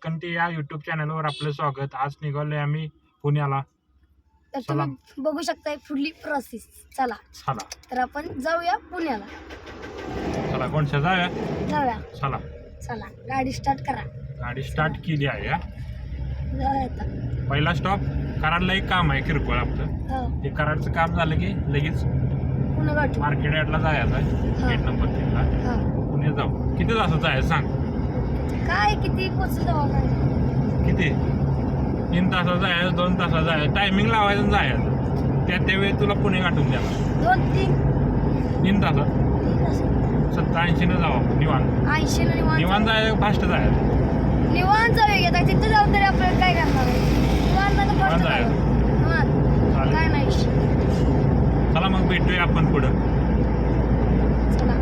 उत्कंठी या युट्यूब चॅनलवर आपलं स्वागत. आज निघालोय आम्ही पुण्याला. तर चला. तुम्ही बघू शकताय पुढली प्रोसेस चला. चला. तर आपण जाऊया पुण्याला. चला कोणत्या जाऊया. जाऊया. चला. चला गाडी स्टार्ट करा. गाडी स्टार्ट केली आहे हा. जाऊया आता. पहिला स्टॉप कराडला एक काम आहे किरकोळ आपलं. हो. ते कराडचं काम झालं की लगेच गाठी. मार्केट यार्डला जायचं आहे. हा. गेट नंबर तीनला. हो. पुणे जाऊ. किती तासात जायचं सांग. काय किती पोचलं किती? तीन तासात जायचं दोन तासात जायचं. टायमिंग लावायचं आणि जायचं. त्या त्यावेळी तुला पुणे गाठून द्याला दोन तीन? तीन तासात. तीन असं. सत्तर ऐंशीनं जाऊ आपण निवांत. ऐंशी न निवांत निवांत जायचं फास्ट जायचं. निवांत जाऊया आता? तिथे जाऊन तरी आपल्याला काय करणार आहे? निवांत आता निवांत फर्स्ट जायचं. निवांत चालेल. काय नाही. चला मग भेटूया आपण पुढं. चला.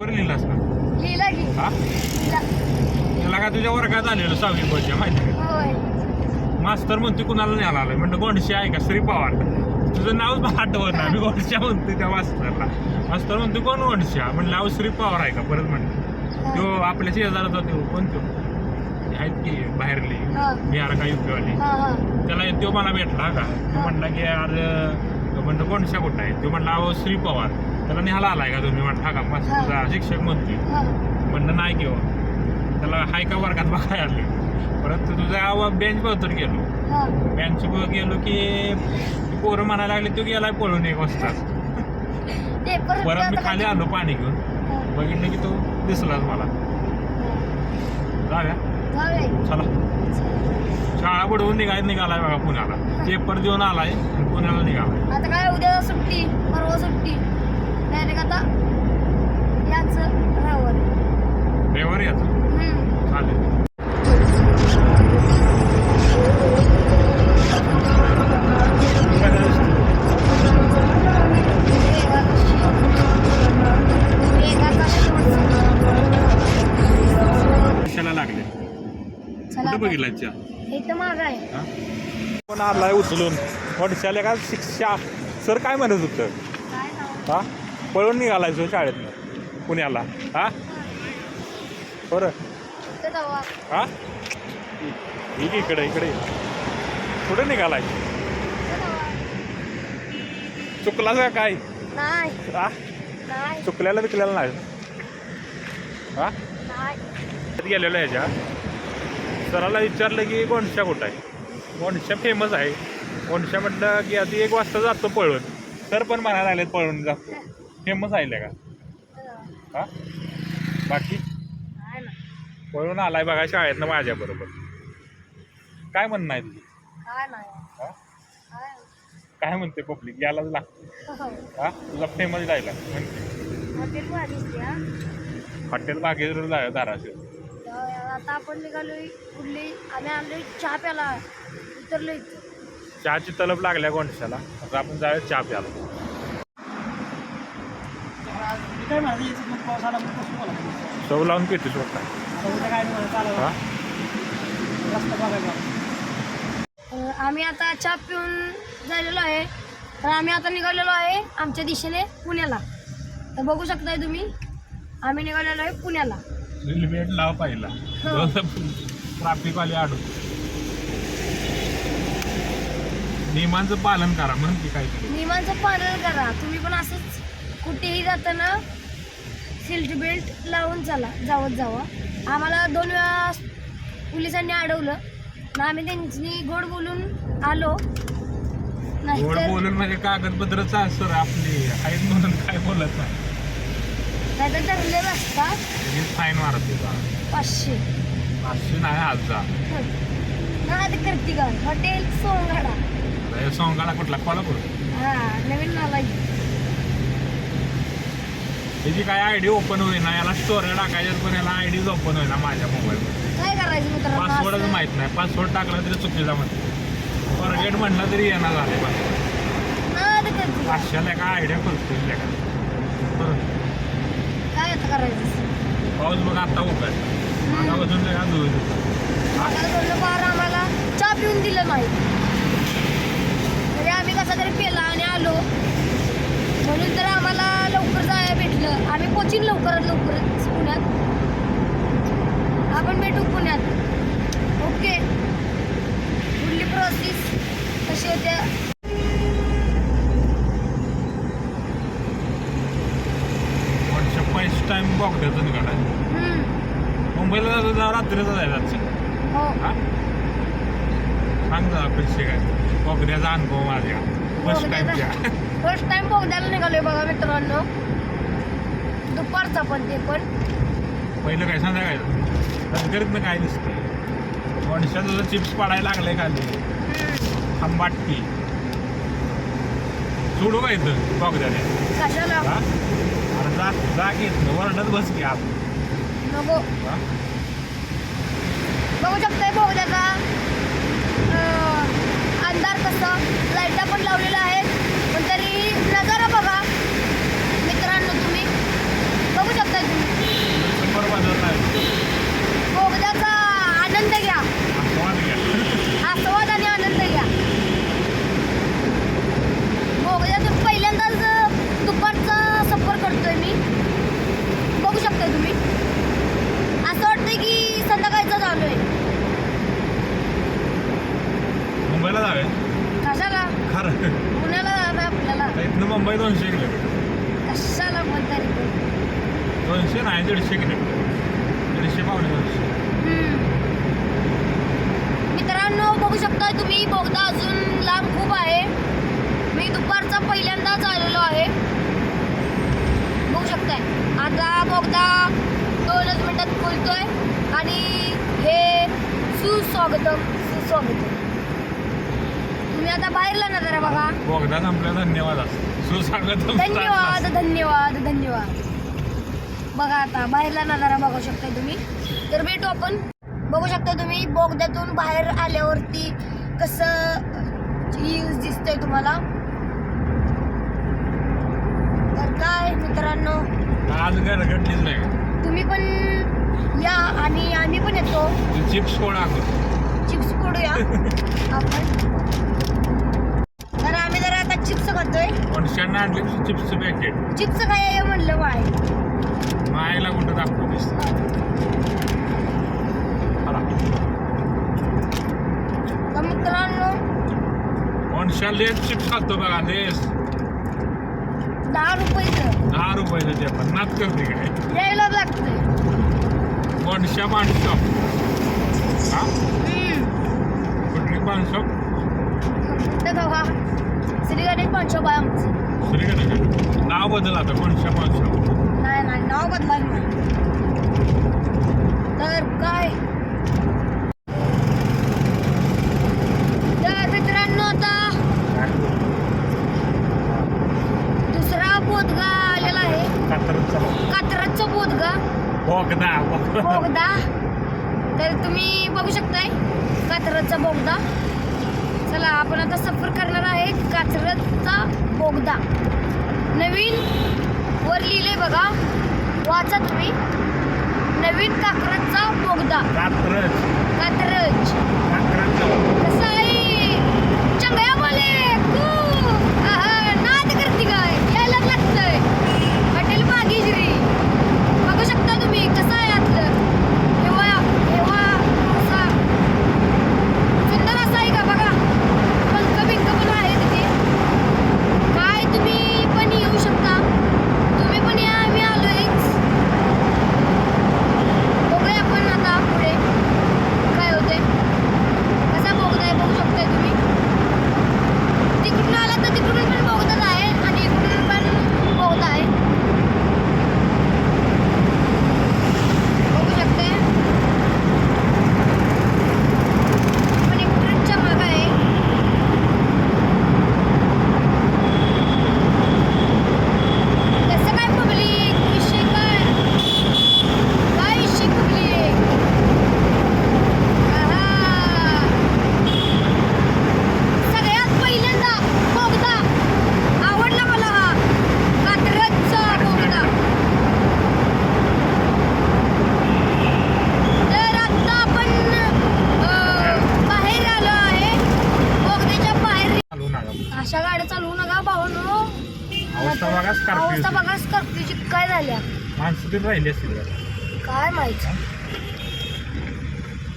बरं लिहिलास का लिहिला की. हा? लिहिला. त्याला का तुझ्या वर्गात आलेलं सहावी वर्षा माहिती? होय. मास्तर म्हणते कुणाला न्यायला आलाय म्हणलं गोंडशी आहे का? श्री पवार. तुझं नावच आठवत ना मी गोंडशा म्हणते त्या मास्तरला. मास्तर म्हणते कोण गोंडशा? म्हणलं अहो श्री पवार आहे का? परत म्हणलं तो आपल्या शेजाराचा तो कोण तो आहेत की बाहेरली. बिहार का युपीवाली त्याला तो मला भेटला का? तो म्हणला की यार म्हणलं कोणशा कुठं आहे? तो म्हणला अहो श्री पवार. त्याला निहाला आलाय का तुम्ही? म्हणता का मास्तर. तुझा शिक्षक म्हणतोय. हा. म्हणलं नाही किंवा त्याला हाय का वर्गात बघायला आले परत तुझा आवाज बेंच बघतर गेलो. बेंच गेलो की पोरं म्हणायला लागले तो गेलाय पळून एक वाजता. परत मी खाली आलो पाणी घेऊन. बघितलं की तो दिसलाच मला. जाऊया. चला. शाळा बुडवून निघाय निघालाय बघा पुण्याला. पेपर देऊन आलाय पुण्याला निघालाय. आता काय उद्या सुट्टी परवा सुट्टी. डायरेक्ट आता याच रावर याचं चालेल लागले? कुठं बघितलं आलाय उचलून? वडशाला का शिक्षा? सर काय म्हणत होतं? काय नाव? हा? पळून निघालाय तो शाळेतनं. पुण्याला. हा? बरं. हा? ठीक इकडे इकडे. कुठे निघालाय. चुकलाच का काय? हा? चुकल्याला विकल्याला नाही. हा? गेलेलो ह्याच्या सराला विचारलं की गोंडशा कुठं आहे? गोंडशा फेमस आहे. गोंडशा म्हटलं की आधी एक वाजता जातो पळून. सर पण म्हणायला लागले पळून जातो फेमस आहे का. हा? बाकी? पळून आलाय बघा शाळेतनं माझ्याबरोबर. काय म्हणणं आहे तुझी? काय नाही. हा? काय? काय म्हणते पब्लिक? यालाच लागते हो. हा तुला फेमस जायला म्हणते हॉटेल भारी दिसते हा? हॉटेल बागेवर जाय धाराशिव. आता आपण निघालोय कुठली आम्ही आलोय चहा प्याला उतरलो इथं चहाची तलब लागल्या गोंडशाला. आता आपण जाऊया चहा प्याला काय माझं मग पाऊस आला सव लावून काय हा? बघायला अं, आम्ही आता चहा पिऊन झालेलो आहे. तर आम्ही आता निघालेलो आहे आमच्या दिशेने पुण्याला. तर बघू शकताय तुम्ही आम्ही निघालेलो आहे पुण्याला. हेल्मेट लाव पाहिला. ट्राफिक वाले आडू. नियमांचं पालन करा म्हणते काहीतरी. नियमांचं पालन करा. तुम्ही पण असंच कुठेही जाताना सीट बेल्ट लावून चला जावत जावा. आम्हाला दोन वेळा पोलिसांनी अडवलं. ना आम्ही त्यांनी गोड बोलून आलो. गोड नाहीतर बोलून म्हणजे कागदपत्रच सर आपली. आहेत म्हणून काय बोलत नाही. नाहीतर धरले रस्ता लगेच फाईन मारत पाचशे. पाचशे नाही हजार नाही ते करते का? हॉटेल सोंगाडा. हे सोंगाला कुठला? कोल्हापूर. हा नवीन नाला त्याची काय आयडी ओपन होईना याला स्टोरेज टाकायच्यात पण याला आयडीच ओपन होईना माझ्या मोबाईलवर काय करायचं मित्रांनो? पासवर्डच असं? माहीत नाही. पासवर्ड टाकला तरी चुकीचा म्हणते. फॉरगेट म्हणलं तरी येणार झाले नाही करते का? पाचशेला का आयडिया करतो बरं. काय आता करायचं? पाऊस बघ आता उघड. आता अजून आता बोललो बार आम्हाला चहा पिऊन दिलं नाही. तरी आम्ही कसा तरी पेला आणि आलो. म्हणून तर आम्हाला लवकर जाय भेटलं. आम्ही पोचिन लवकरात लवकर पुण्यात. आपण भेटू पुण्यात. ओके पुढली प्रोसेस कशी होत्या फर्स्ट टाइम बॉक्सर काढायचं मुंबईला जातो जा रात्रीचा जायचं हो. हां. सांग जा अपेक्षा काय? बॉक्याचा अनुभव माझ्या. फर्स्ट टाइमच्या फर्स्ट टाइम बोगद्याला निघालोय बघा मित्रांनो. दुपारचा पण ते पण. पहिलं काय संध्याकाळचं नंतरीतनं काय दिसतं जर चिप्स पाडायला लागले खाली. आंबाटकी सोडू का इथं? बॉगद्याने कशाला? हा? अरे जा जा घेत वरडत बस की आत नको? बघू शकताय बोगद्याचा अंधार कसं? लाईटा पण लावलेल्या आहेत पण तरी नजारा बघा मित्रांनो तुम्ही बघू शकताय तुम्ही शंभर बाजार नाही बोगद्याचा आनंद घ्या आस्वाद घ्या आस्वाद आणि आनंद घ्या बोगद्यातून पहिल्यांदाच दुपारचा सफर करतोय मी बघू शकताय तुम्ही असं वाटतंय की संध्याकाळचं चालू आहे मुंबईला जावे कशाला खरं पुण्याला जायचं आपल्याला आता इथनं मुंबई दोनशे किलोमीटर कशाला पण तरी पण. दोनशे नाही दीडशे किलोमीटर दीडशे पावणे दोनशे हम्म. मित्रांनो बघू शकताय तुम्ही बोगदा अजून लांब खूप आहे मी दुपारचा पहिल्यांदाच आलेलो आहे बघू शकताय आता बोगदा दोनच मिनिटात बोलतोय आणि हे सुस्वागतम सुस्वागतम. तुम्ही आता बाहेरला ना जरा बघा. बोगदा संपल्या धन्यवाद. असं. सुस्वागत धन्यवाद धन्यवाद धन्यवाद. बघा आता बाहेरला नजारा बघू शकताय तुम्ही. तर भेटू आपण. बघू शकता तुम्ही बोगद्यातून बाहेर आल्यावरती कसं व्ह्यूज दिसतंय तुम्हाला. तर काय मित्रांनो? आज घर नाही तुम्ही पण या आणि आम्ही पण येतो. चिप्स कोण अगोदर. चिप्स फोडूया. आपण. तर आम्ही जरा आता चिप्स खातोय. मनुष्यांना आणले चिप्सचं पॅकेट चिप्स काय आहे म्हणलं वाय मायला कुठं आला. तर मित्रांनो मनुष्या लेट चिप्स खातो बघा लेस. दहा रुपयाचं दहा रुपयाचं ते पण नाच करते काय? यायला लागतंय. मनुष्या पान शॉप हा हम्म. कुठली पान शॉप तर बघा श्री गणेश पंचोबा आहे आमचं श्री गणेश नाव बदल आता मनुष्या पान शॉप नाही नाही असतील का? काय माहिती?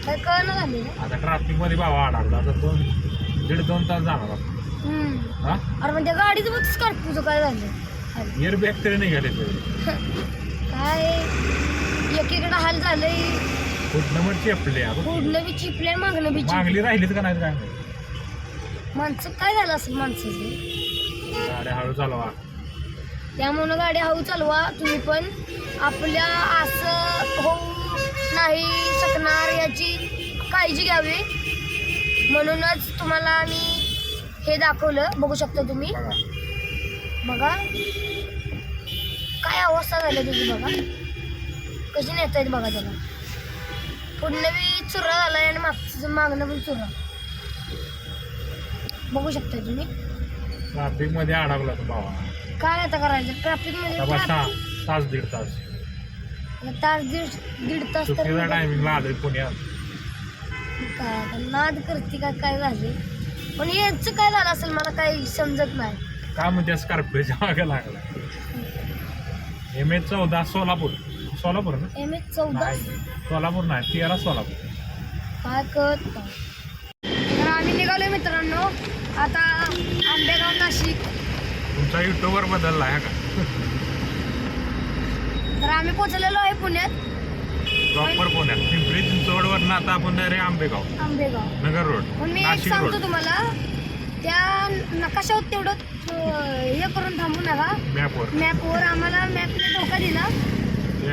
काय कळणं झाले आता ट्रॅफिकमध्ये भावा अडकला आता दोन दीड दोन तास जाणार आपण. हा? अरे पण त्या गाडीचं बघ स्कॉर्पिओचं काय झालं. खाली. एअर बॅग तरी निघाले ते काय? एकीकडे हाल झालंय. कुठलं मग चेपले आपण पुढलं बी चिपले मागणं बी चिपले. मागली राहिलीत का नाही काय. माणसं काय झालं असेल माणसाचं? गाड्या हळू चालवा. त्यामुळं गाडी हळू चालवा तुम्ही पण. आपल्या असं होऊ नाही शकणार याची काळजी घ्यावी. म्हणूनच तुम्हाला आम्ही हे दाखवलं बघू शकता तुम्ही. बघा. काय अवस्था झाली तुझी बघा. कशी नेता येत बघा त्याला. पुढनं बी चुरा झालाय आणि मागचं मागणं पण चुरा. बघू शकता तुम्ही. ट्रॅफिकमध्ये अडकला तो भावा. काय आता करायचं? ट्रॅफिकमध्ये सहा तास दीड तास. तास दीड दीड तास तर चुकीच्या टायमिंगला आलोय पुण्यात काय आता नाद करते का काय झाले? पण यांचं काय झालं असेल? मला काही समजत नाही. का म्हणजे स्कॉर्पिओच्या मागे लागला. एम एच चौदा सोलापूर. सोलापूर ना? एम एच चौदा? नाही. सोलापूर नाही. तेरा सोलापूर. काय कळत नाही. तर आम्ही निघालोय मित्रांनो. आता आंबेगाव नाशिक. तुमचा युट्यूबर बदलला आहे का? तर आम्ही पोहोचलेलो आहे पुण्यात. प्रॉपर पुण्यात. पिंपरी चिंचवडवरनं आता आपण डायरेक्ट आंबेगाव. आंबेगाव. नगर रोड पण मी एक नाशिक रोड सांगतो तुम्हाला त्या नकाशावर तेवढं अं, हे करून थांबू नका. मॅपवर मॅपवर आम्हाला मॅपने धोका दिला.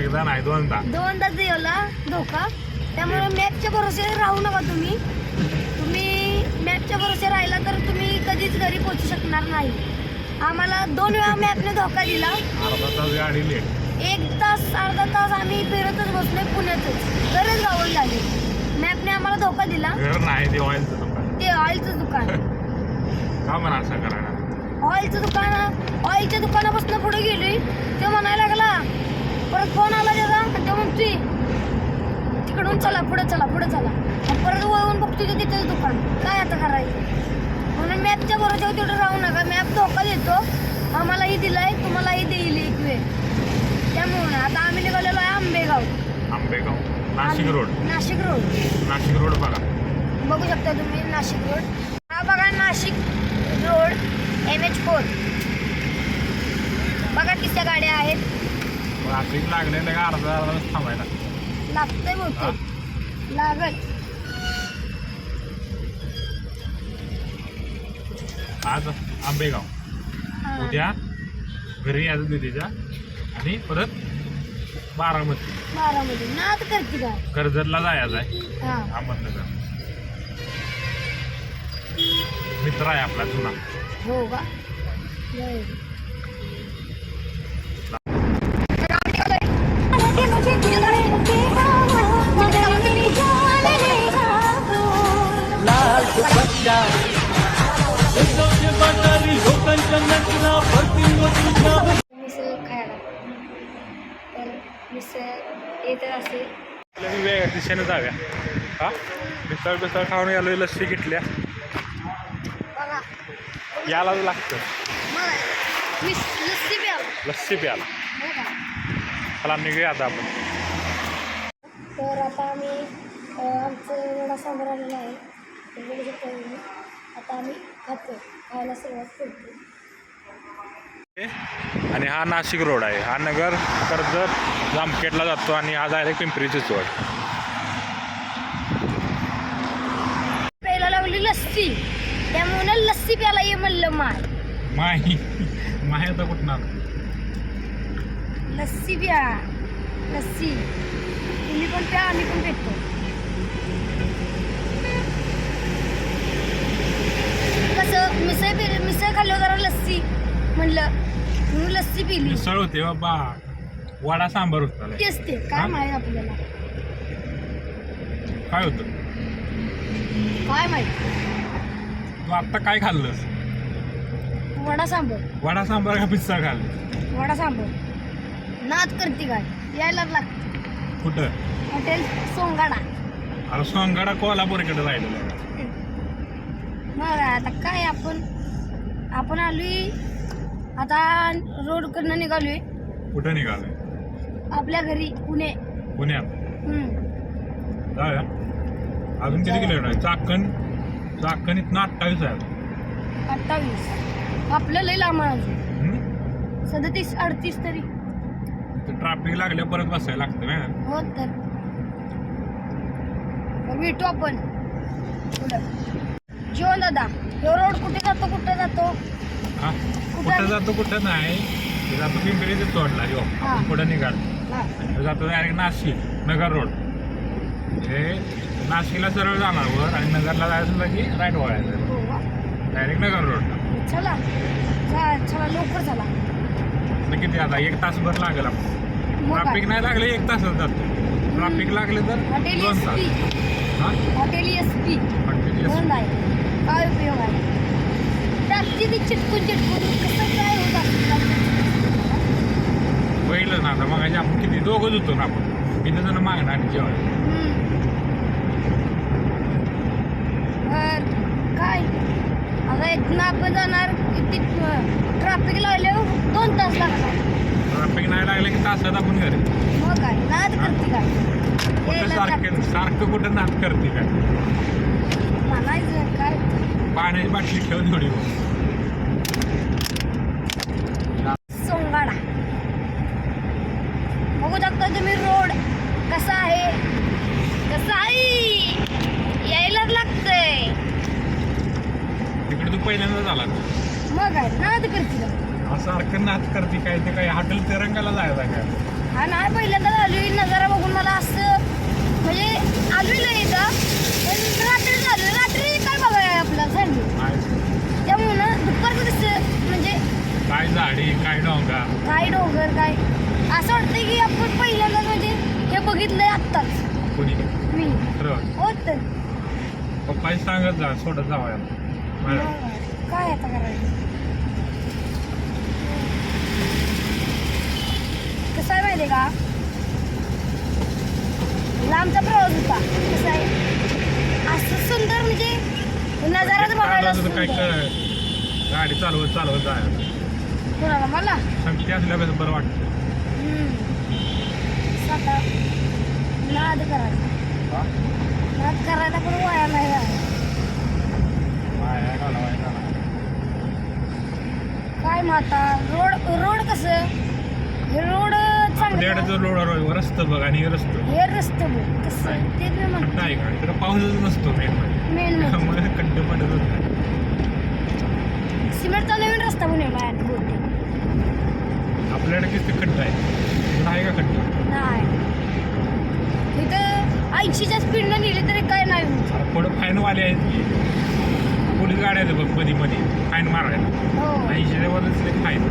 एकदा नाही दोनदा. दोनदा दिला धोका. त्यामुळे मॅपच्या भरोसे राहू नका तुम्ही. तुम्ही मॅपच्या भरोसे राहिला तर तुम्ही कधीच घरी पोहोचू शकणार नाही. आम्हाला दोन वेळा मॅपने धोका दिला. अर्धा तास गाडी लेट एक तास अर्धा तास आम्ही फिरतच बसलोय पुण्यातच. गरज गावून झाली. मॅपने आम्हाला धोका दिला. नाही ते ऑइलचं दुकान ते ऑइलचं दुकान. का म्हणा असं करायला? ऑइलचं दुकान ऑइलच्या दुकानापासून पुढे गेली. ते म्हणायला लागला परत फोन आला त्याचा. ते म्हणतोय तिकडून चला पुढे चला पुढे चला. परत वळून बघतोय ते तिथेच दुकान. काय आता करायचं? म्हणून मॅपच्या बरोबर तेवढं राहू नका. मॅप धोका देतो. आम्हालाही दिलाय तुम्हालाही देईल एक वेळ. त्यामुळे आता आम्ही निघालेलो आहे Ambegaon. Ambegaon Nashik road. Nashik road. Nashik road बघा. बघू शकता तुम्ही नाशिक रोड. हा बघा Nashik road M H four बघा किती गाड्या आहेत. का? अर्धा अर्धा थांबायला. लागतंय बहुतेक. लागल. आज आंबेगाव. उद्या घरी यायचं दिदीच्या आणि परत बारामती. बारामध्ये नाद करते कर्जतला जायचं आहे. हा. अहमदनगर. मित्र आहे आपला जुना. हो का. मिसळ खायला तर मिसळ येत असेल वेगळ्या दिशेने जाऊया हा मिसळ बिसळ खाऊन गेलो लस्सी घेतल्या बघा लागतं मला लस्सी प्याल लस्सी प्याला चला निघूया आता आपण तर आता आम्ही आमचं एवढा सांबार आलेला आहे. आता आम्ही खातो खायला सुरुवात करतो. आणि हा नाशिक रोड आहे. हा नगर कर्जत जामखेडला जातो आणि हा डायरेक्ट पिंपरी चिंचवड प्यायला लावली लस्सी. त्यामुळे लस्सी प्यायला ये म्हणलं माय. माही माही आता कुठं आणू? लस्सी प्या लस्सी. तुम्ही पण प्या आम्ही पण पितो. कसं मिसळ पि मिसळ खाल्लं जरा लस्सी म्हणलं. म्हणून लस्सी पिली. मिसळ होते बाबा. वडा सांबार होता लय. तेच ते. काय हा? माहिती आपल्याला. काय होतं? काय माहिती? तू आत्ता काय खाल्लंस? वडा सांबर. वडा सांबार का पिझ्झा खाल्लं? वडा सांबर. नाद करते काय? यायला लागते. कुठं? हॉटेल सोंगाडा. अरे सोंगाडा कोल्हापूरकडे राहिलेला आहे. आता काय आपण आपण आलोय आता रोडकडनं निघालोय. कुठं निघालंय? आपल्या घरी पुणे. पुण्यात हम्म. जाऊया अजून किती किलोमीटर आहे? चाकण चाकण इथनं अठ्ठावीस आहे. अठ्ठावीस. आपलं लय लांब आहे अजून? सदतीस अडतीस तरी. ट्रॅफिक लागल्या परत बसायला लागतं ना. हो तर. मग भेटू आपण. पुढं जीवन दादा ह्यो रोड कुठे जातो कुठे जातो? हा? कुठं जातो कुठं नाही. ते जातो पिंपरी तोडला यो. हा. पुढं निघाल. हा. तो जातो डायरेक्ट नाशिक नगर रोड हे नाशिकला सरळ जाणार वर आणि नगरला जायचं म्हटलं की राईट वळायचं हो? डायरेक्ट नगर रोड चला. जा चला लवकर तर किती आता? एक तासभर लागेल आपण मग ट्रॅफिक? नाही लागले एक तासच जातो. ट्रॅफिक लागले तर हॉटेल दोन एस तास पी. हा? Hotel S P. हॉटेल बंद आहे. काय उपयोग आहे? रात्री ती चिटकून चिटकून कसं काय होत असतं? पहिलं ना आता मग आपण किती दोघंच होतो ना आपण. किती जण मागणार जेवण काय? आता इथनं आपण जाणार किती ट्रॅफिक लागल्यावर दोन तास लागणार. ट्रॅफिक नाही लागले की तासात आपण घरी. मग काय? नाद करते काय सारखं. सारखं कुठं नात करते काय म्हणायचं पाण्याची बाटली ठेव थोडी सोंगाडा. बघू शकता तुम्ही रोड कसा आहे? कसा आहे? यायलाच लागतंय. तिकडे तू पहिल्यांदा झाला मग काय नाद करते का सारखं नात करते काय ते काय? हॉटेल तिरंगाला जायला काय? हा नाही पहिल्यांदा आलोय. नजारा बघून मला असं म्हणजे आलोय ना इथं पण रात्री झालं रात्री काय बघाय आपला झाली. त्यामुळे दुपारचं दिसतं म्हणजे काय झाडी काय डोंगा? काय डोंगर काय? असं वाटतंय की आपण पहिल्यांदा म्हणजे हे बघितलंय आत्ताच. कोणी? मी. खरं? हो तर. पप्पाही सांगत जा सोडत जावा काय आता करायचं? कसं आहे माहिती का? लांबचा प्रवास होता. कसं आहे? असं सुंदर म्हणजे नजाराच बघायला काय. कर गाडी चालवत चालवत जायला कोणाला? मला? संगती असल्यापासून बरं वाटतं. हम्म. स्वतः. नाद करायचा. हा? नाद करायला पण वाया नाही. वाया. काय माता रोड रोड कसं? हे रोड आपल्याकडे चांगलं जो रोड रस्ता बघ आणि रस्ता. हे रस्ते बघ. कसं? ते म्हणतो. का इकडे पाऊसच नसतो मेन मेन म्हणजे. खड्डे पडत होते. सिमेंटचा नवीन रस्ता बनवला आहे बहुतेक आपल्याकडे किती खड्डा आहे इकडे आहे का खड्डा? नाही. इथं ऐंशीच्या स्पीडनं नेली तरी काय नाही पुढं फाईनवाले आहेत की? पोलीस गाड्या आहेत बघमध्ये मध्ये फाईन मारायला. हो. ऐंशी वरच फाईन.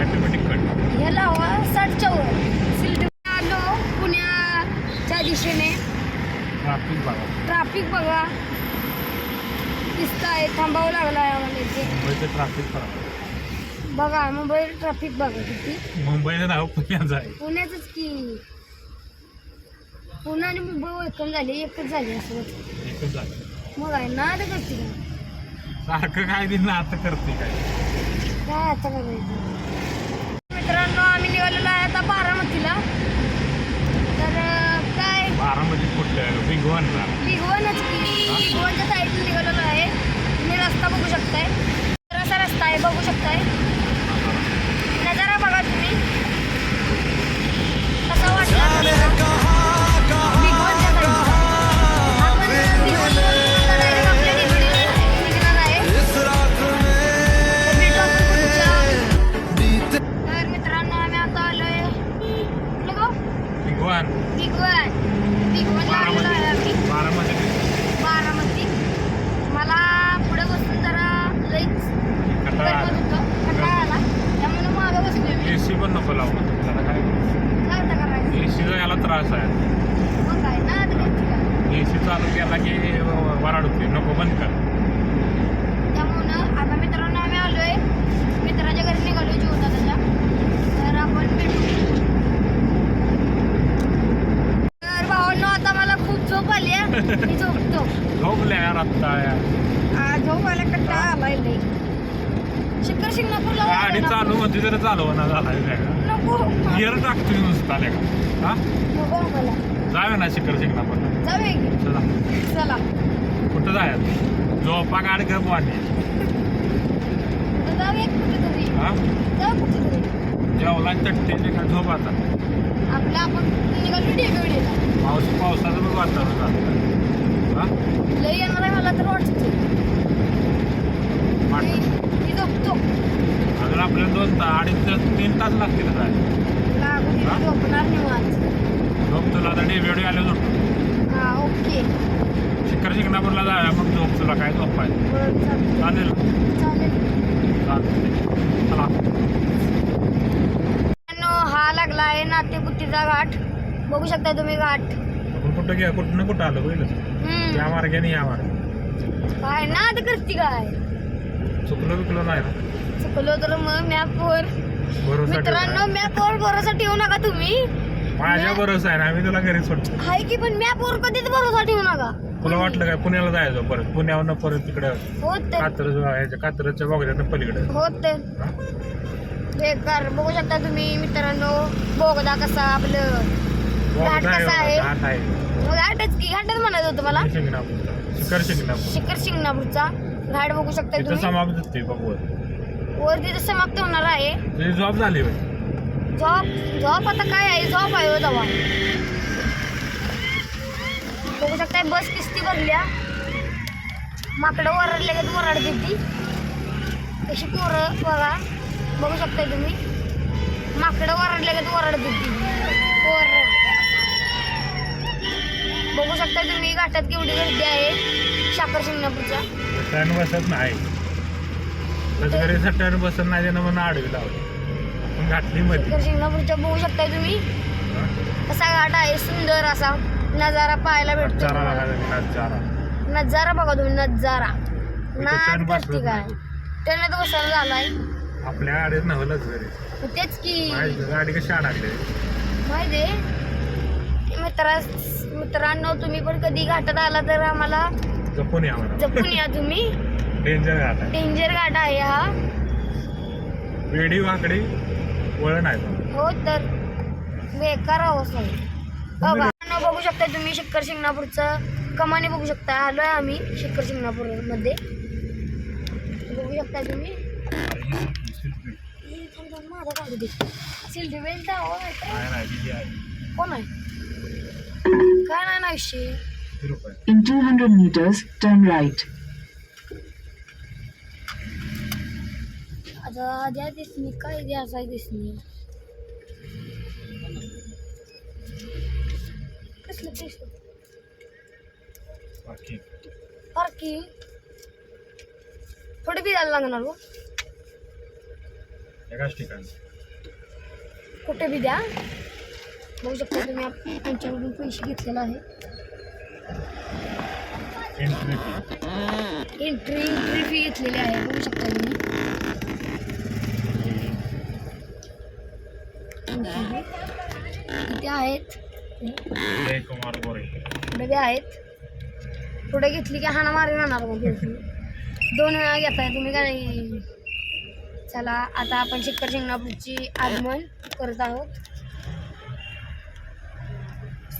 ऑटोमॅटिक कट हे लावा साठच्या वर. आलो पुण्याच्या दिशेने. ट्राफिक बघा. ट्राफिक बघा. दिसतंय थांबावं लागलं आहे आम्हाला इथे. मुंबईचं ट्राफिक खराब. बघा मुंबई ट्रॅफिक बघा किती. मुंबईचं नाव पुण्याचं आहे. पुण्याचंच की. पुणे आणि मुंबई वेलकम झाली एकच झाली असं. एकच झालं. मग आहे नाद करते का? सारखं काय दिन आता करते काय? काय आता करायचं? मित्रांनो आम्ही निघालेलो आहे आता बारामतीला. तर अं, काय? बारामती कुठलं बिग वनला भिगवणच की? भिगवणच्या साईडला आहे रस्ता बघू शकताय? तर असा रस्ता आहे बघू शकताय. नजारा बघा तुम्ही. कसा वाटला? बारामती. मला पुढे बसून जरा लईच गडबड होतं कंटाळा आला त्यामुळे मागं एसी पण नको लावू. जरा काय? काय आता करायचं एसीचा याला त्रास आहे. मग काय ना आता घरची काय एसी चालू केला की वराड होते नको बंद कर. त्यामुळं आता मित्रांनो आम्ही आलोय मित्राच्या घरी निघालो जीवता त्याच्या. तर आपण भेटू तर भावांनो आता मला खूप झोप आली आहे. मी झोपतो. झोपल्या यार आत्ता यार आ, झोप आला कंटाळा आलाय लई. शिखर शिंगणापूरला गाडी जाऊया ना चालू होती तरी चालू ना झाला आपण. नको. गिअर टाकतोय नुसता आल्या का? हा? नको मला जावे ना शिखर शिंगणापूर जाऊया की. चला. चला. कुठं जायचं? झोपा काढ गप वाणी. जाऊ एक कुठेतरी. हा? जाऊ कुठेतरी. जेवला का झोप आता. आपलं आपण निघालो पाऊस पावसाचं पण वातावरण झालं. हा? येणार आहे मला तर वाटतं. वाटतं. मी झोपतो अजून आपल्याला दोन तास अडीच तास तीन तास लागतील जायला लागू दे, हा? झोपणार निवांत. झोप तुला आता डेवेडी आले झोप. हा ओके. शिखर शिंगणापूरला जाऊया मग झोप तुला काय झोप बरं. चालेल. चालेल. चालते चला. मित्रांनो, हा लागला आहे नातेपुतीचा घाट. बघू शकता तुम्ही घाट. आपण कुठं घ्या कुठं कुठं आलं पहिलं हम्म. या मार्गाने या मार्ग काय ना आता करते काय? चुकलं बिकलं नाही ना? चुकलो तर मग मॅपवर भरोसा मित्रांनो. मॅपवर भरोसा ठेवू नका तुम्ही. माझ्या भरोसा आहे ना आम्ही तुला घरी सोडतो हाय की पण मॅपवर कधीच भरोसा ठेवू नका. तुला वाटलं काय? पुण्याला जायचं परत. पुण्यावरनं परत तिकडे होत. ते कात्रज ह्याच्या कात्रजच्या पलीकडे. होत. बेकार बघू शकता तुम्ही मित्रांनो बोगदा कसा आपलं घाट कसा आहे? घाट आहे. घाटच की घाटच म्हणायचं होतं मला. शिंगणापूर शिखर शिंगणापूर शिखर शिंगणापूरचा. घाट बघू शकता तिथं तुम्ही? समाप्त होते बघू. वर तिथं समाप्त होणार आहे. तुझी जॉब झाली झॉप झॉप आता काय आहे? झॉप आहे हो तेव्हा. बघू शकताय बस किस्ती भरल्या. माकडं वरडले का वरडते ती कशी पोरं बघा. बघू शकताय तुम्ही. माकडं वरडले का वरडते ती पोर. बघू शकताय तुम्ही घाटात केवढी गर्दी आहे? साखर शिंगणापूरच्या. सट्ट्यानं बसत नाही. सट्ट्यानं बसत नाही त्यानं म्हणून आडवी लावली. आपण घातली मध्ये शिंगणापूरच्या बघू शकताय तुम्ही? कसा घाट आहे सुंदर असा. नजारा पाहायला भेटतो नजारा बघा तुम्ही नजारा. नाद त्यानं करते बसलं काय? नाही. तर बसायला झालाय. आपल्या गाडीत घरी. तेच की. गाडी कशी अडकली माहिती मित्रा मित्रांनो तुम्ही पण कधी घाटात आला तर आम्हाला जपून या जपून या तुम्ही. डेंजर घाट आहे. डेंजर घाट आहे हा. वेडी वाकडी वळण आहे. हो तर बेकार अवस्था आहे बघा मित्रांनो, बघू शकता तुम्ही शिखर शिंगणापूरचं. कमानी बघू शकता. आलोय आम्ही शिखर शिंगणापूरमध्ये बघू शकता तुम्ही. माझा काढू दे. सिल्डी बेल्ट नाही नाही आहे. कोण आहे? काय नाही ना विषय किती रुपये In 200 meters, turn right. आता द्या दिसणी काय द्यायचं आहे दिसणी कसलं पैसे बाकी पार्किंग थोडे बी द्यायला लागणार हो एकाच ठिकाणी कुठे बी द्या बघू शकता तुम्ही त्यांच्याकडून पैसे घेतलेला आहे. एंट्री एंट्री फी घेतलेली आहे बघू शकता तुम्ही. किती आहेत? पुढे आहेत. पुढे घेतली की हाणा मारी राहणार मग. दोन वेळा घेताय तुम्ही काय? चला आता आपण शिखर शिंगणापूरची आगमन करत आहोत.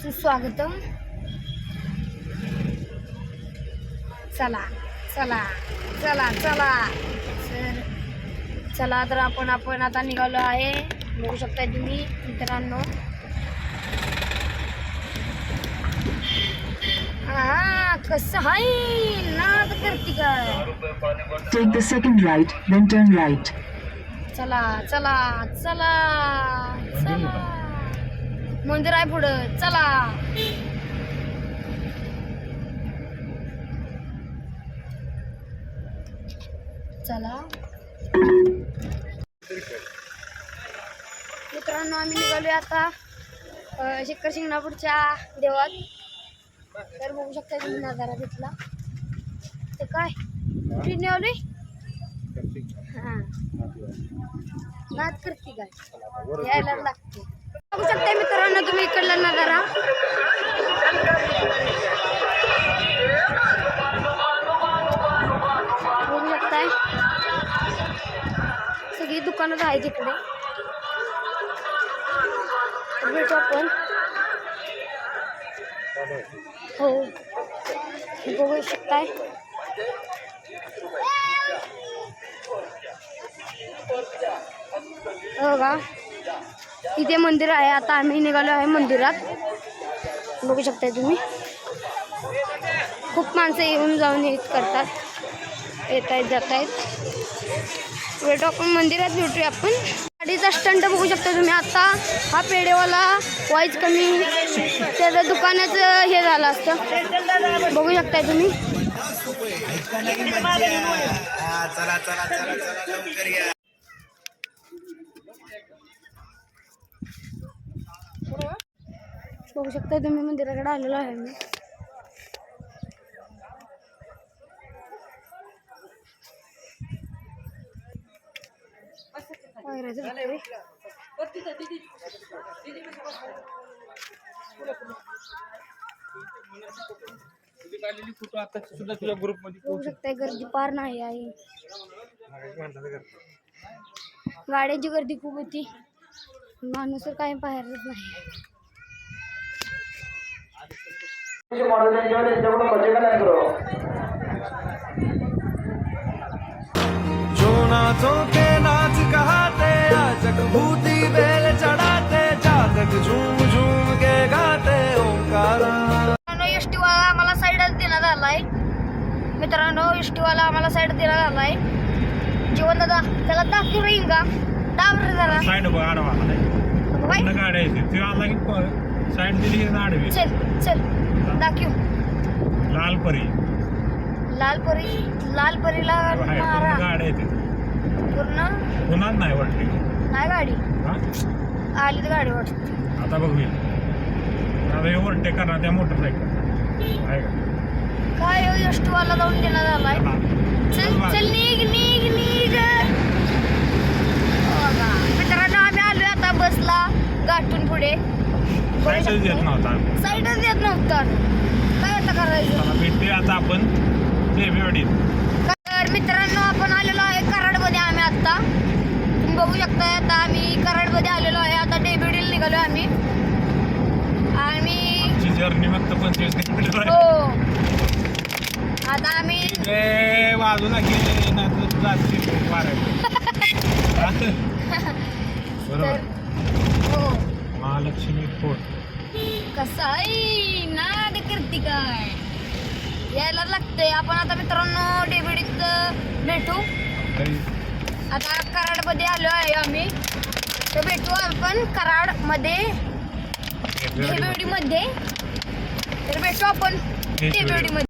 सुस्वागतम. चला चला चला चला. सर चला तर आपण आपण आता निघालो आहे. बघू शकताय तुम्ही मित्रांनो. हा कसं आहे नाद करते काय? Take the second right, then turn right. चला चला चला चला. मंदिर आहे पुढं. चला. चला. मित्रांनो आम्ही निघालोय आता शिखर शिंगणापूरच्या देवात तर बघू शकता तुम्ही नजारा तिथला. ते काय? कुठे निघालोय हां. नाद करते काय? यायला लागते. बघू शकता मित्रांनो तुम्ही इकडला नजारा. बघू शकताय. सगळी दुकानं आहेत इकडे. भेटू आपण. हो. बघू शकताय. हो बघा इथे मंदिर आहे आता आम्ही निघालो आहे मंदिरात. बघू शकताय तुम्ही. खूप माणसं येऊन जाऊन येत करतात. येत आहेत जात आहेत भेटू आपण मंदिरात भेटूया आपण. गाडीचा स्टंट बघू शकता तुम्ही. आता हा पेढेवाला वाईज कमी त्याचं दुकानाचं हे झालं असतं. बघू शकताय तुम्ही. बघू शकता तुम्ही मंदिराकडे आलेलो आहे मी. फोटो आता सुद्धा तुझ्या ग्रुपमध्ये बघू शकताय गर्दी पार नाही आहे. गाड्यांची गर्दी खूप होती. माणूस तर काही पाहायलाच नाही. जो नाचों के नाच कहाते आजक भूति बेल चढ़ाते जातक झूम झूम के गाते ओंकारा। आम्हाला साईडच देण्यात आलाय. मित्रांनो एस वाला आम्हाला साईड देण्यात आलाय. जीवन दादा त्याला दाखव राहील का दाब रे जरा. साईड बघ आडवा आला. बाई, पूर्ण गाड्या येते ते आला की साईड दिली की आडवी चल चल. दाखव. लाल परी लाल परी लाल परीला गाड्या येते पूर्ण? पुन्हा नाही वाटली. नाही गाडी? हा? आली तर गाडी वाटत. आता बघूया आता हे ओव्हरटेक करणार त्या मोटरसायकल आहे का? काय एस वाला जाऊन देण्यात आलाय हा. चल चल निघ निघ निघ. बघा. मित्रांनो आम्ही आलोय आता बसला गाठून पुढे. साईडच देत नव्हता. साईडच देत नव्हतं. काय आता करायचं? भेटूया आता आपण. देवीवाडीत तर मित्रांनो आपण आलेलो आहे कराडमध्ये आम्ही आता. तुम्ही बघू शकता आता आम्ही कराडमध्ये आलेलो आहे. आता डेब्युटीला निघालो आम्ही. आम्ही जर्नी फक्त पंचवीस किलोमीटर हो. आता आम्ही ए, बाजूला गेले ना बरोबर. हो. महालक्ष्मी फोर्ट. कसाई नाद करते काय? यायला लागतंय. आपण आता मित्रांनो डेब्युटीत भेटू. आता कराडमध्ये आलो आहे आम्ही. तर भेटू आपण कराडमध्ये. डेब्युटीमध्ये तर भेटू आपण डेब्युटी. डेब्युटीमध्ये